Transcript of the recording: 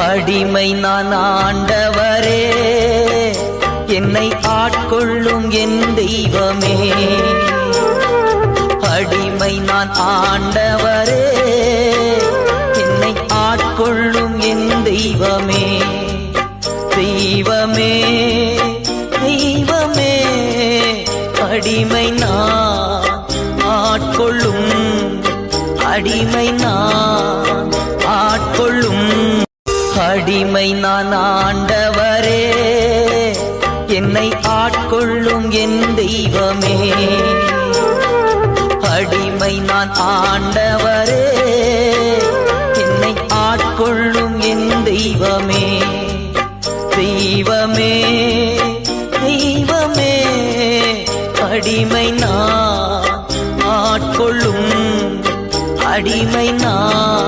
அடிமை நான் ஆண்டவரே. என்னை ஆட்கொள்ளும் என் தெய்வமே. அடிமை நான் ஆண்டவரே. என்னை ஆட்கொள்ளும் என் தெய்வமே. தெய்வமே தெய்வமே. அடிமை நான் ஆட்கொள்ளும் அடிமை நான் அடிமை நான் ஆண்டவரே. என்னை ஆட்கொள்ளும் என் தெய்வமே. அடிமை நான் ஆண்டவரே. என்னை ஆட்கொள்ளும் என் தெய்வமே. தெய்வமே தெய்வமே. அடிமை நான் ஆட்கொள்ளும் அடிமை நான்